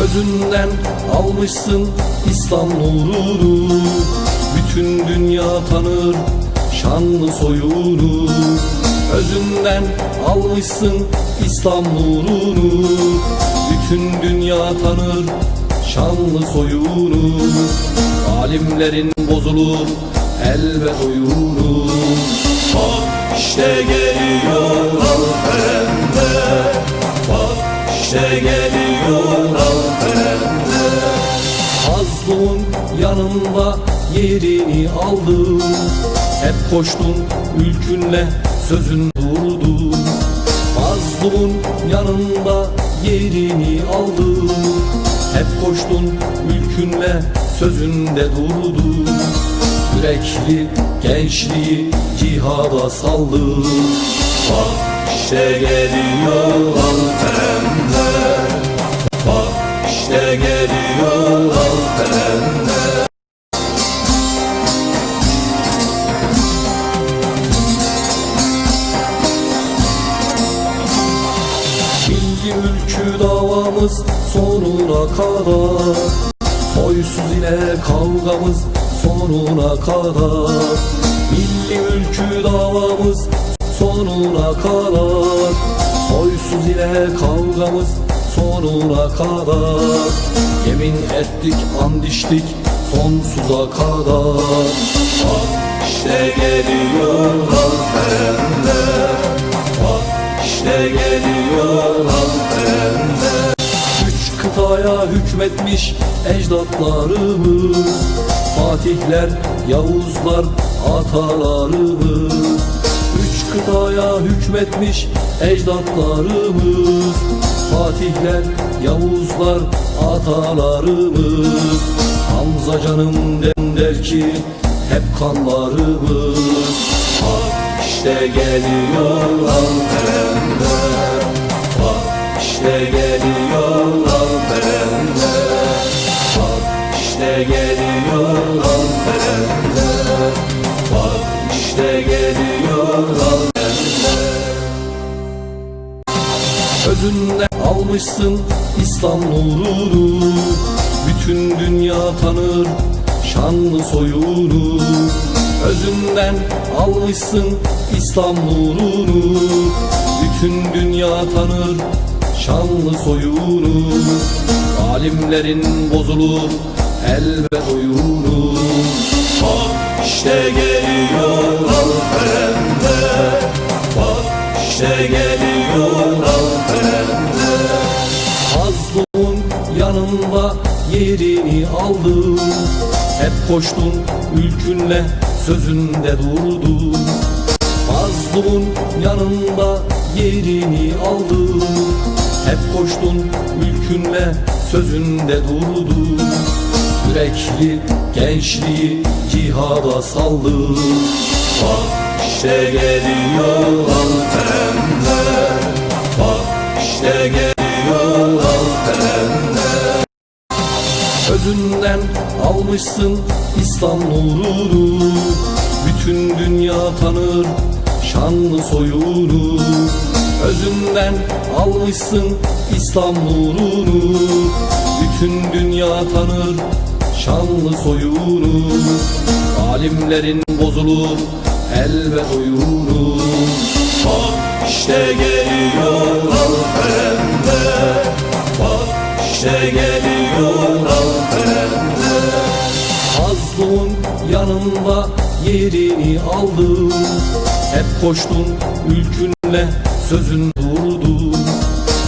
Özünden almışsın İslam nurunu. Bütün dünya tanır şanlı soyunu. Özünden almışsın İslam nurunu. Bütün dünya tanır şanlı soyunu. Alimlerin bozulur elbet oyunu Bak işte geliyor Bak işte geliyor Alperende Hazlun yanında yerini aldın. Hep koştun ülkünle sözün durdu. Mazlumun yanında yerini aldın. Hep koştun ülkünle sözünde durdu. Yürekli gençliği cihada saldı Bak işte geliyor Bak işte geliyor Alperende Milli ülkü davamız sonuna kadar. Soysuz ile kavgamız sonuna kadar. Milli ülkü davamız sonuna kadar. Soysuz ile kavgamız sonuna kadar. Yemin ettik and içtik sonsuza kadar. Bak işte geliyor Alperende Bak işte geliyor Alperende Üç kıtaya hükmetmiş ecdatlarımız. Fatihler, Yavuzlar, atalarımız. Üç kıtaya hükmetmiş ecdatlarımız Fatihler, Yavuzlar, atalarımız. Hamza canım dem der ki hep kanlarımız. Bak işte geliyor Alperende Bak işte geliyor Alperende Bak işte geliyor Alperende Bak işte geliyor Alperende Özünden almışsın İslam nurunu. Bütün dünya tanır şanlı soyunu. Özünden almışsın İslam nurunu. Bütün dünya tanır şanlı soyunu. Alimlerin bozulur elbet oyunu Bak işte geliyor Alperende Hep koştun ülkünle sözünde durdun Mazlumun yanında yerini aldın Hep koştun ülkünle sözünde durdun Yürekli gençliği cihada saldı Bak işte geliyor Alperende Bak işte geliyor Özünden almışsın İslam nurunu. Bütün dünya tanır şanlı soyunu. Özünden almışsın İslam nurunu. Bütün dünya tanır şanlı soyunu. Alimlerin bozulur elbet oyunu. Bak işte geliyor yanında yerini aldın Hep koştun ülkünle sözün durdu.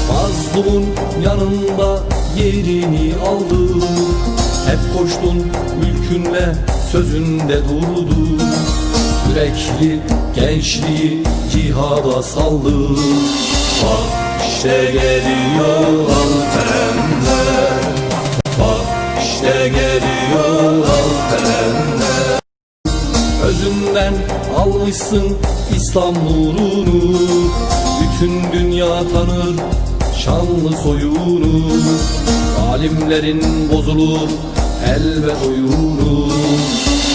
Mazlumun yanında yerini aldın Hep koştun ülkünle sözünde durdu. Yürekli gençliği cihada saldı Bak işte geliyor Alperende Bak işte geliyor Alperende Özünden almışsın İslam nurunu Bütün dünya tanır şanlı soyunu. Alimlerin bozulur elbet oyunu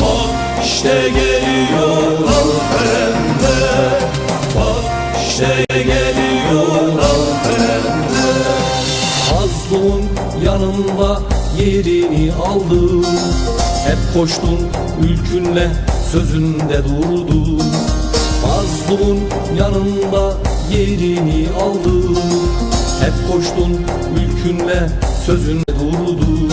Bak işte geliyor Alperende Bak işte geliyor Alperende Hazlı Mazlumun yanında yerini aldın Hep koştun ülkünle sözünde durdun Mazlumun yanında yerini aldın Hep koştun ülkünle sözünde durdun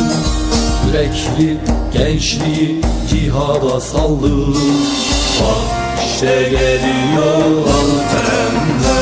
Yürekli gençliği cihada saldı. Bak işte geliyor Altemler